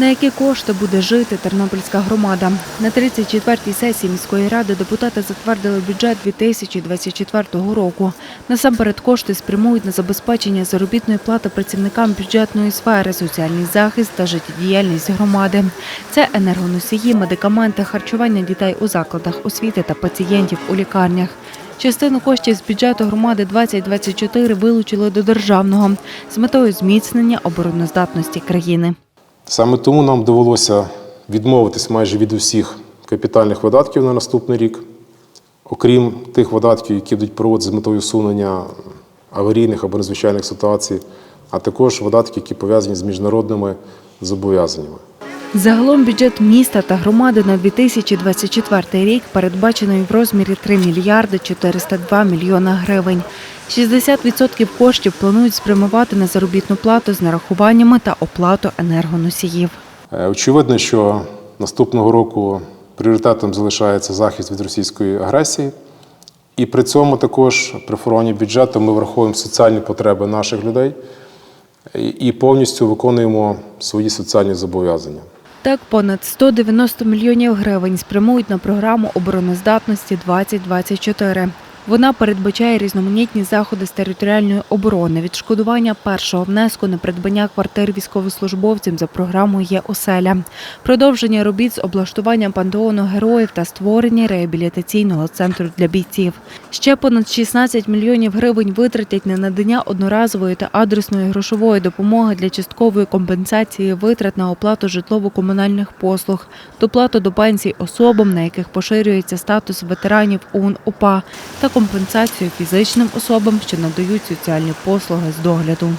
На які кошти буде жити Тернопільська громада? На 34-й сесії міської ради депутати затвердили бюджет 2024 року. Насамперед кошти спрямують на забезпечення заробітної плати працівникам бюджетної сфери, соціальний захист та життєдіяльність громади. Це енергоносії, медикаменти, харчування дітей у закладах освіти та пацієнтів у лікарнях. Частину коштів з бюджету громади 2024 вилучили до державного з метою зміцнення обороноздатності країни. Саме тому нам довелося відмовитись майже від усіх капітальних видатків на наступний рік, окрім тих видатків, які будуть проводити з метою усунення аварійних або надзвичайних ситуацій, а також видатки, які пов'язані з міжнародними зобов'язаннями. Загалом бюджет міста та громади на 2024 рік передбачений в розмірі 3 мільярди 402 мільйона гривень. 60% коштів планують спрямувати на заробітну плату з нарахуваннями та оплату енергоносіїв. Е, Очевидно, що наступного року пріоритетом залишається захист від російської агресії. І при цьому також при формуванні бюджету ми враховуємо соціальні потреби наших людей і- і повністю виконуємо свої соціальні зобов'язання. Так, понад 190 мільйонів гривень спрямують на програму обороноздатності 2024. Вона передбачає різноманітні заходи з територіальної оборони, відшкодування першого внеску на придбання квартир військовослужбовцям за програмою «Є оселя», продовження робіт з облаштуванням пантеону героїв та створення реабілітаційного центру для бійців. Ще понад 16 мільйонів гривень витратять на надання одноразової та адресної грошової допомоги для часткової компенсації витрат на оплату житлово-комунальних послуг, доплату до пенсій особам, на яких поширюється статус ветеранів ОУН УПА, та компенсацію фізичним особам, що надають соціальні послуги з догляду.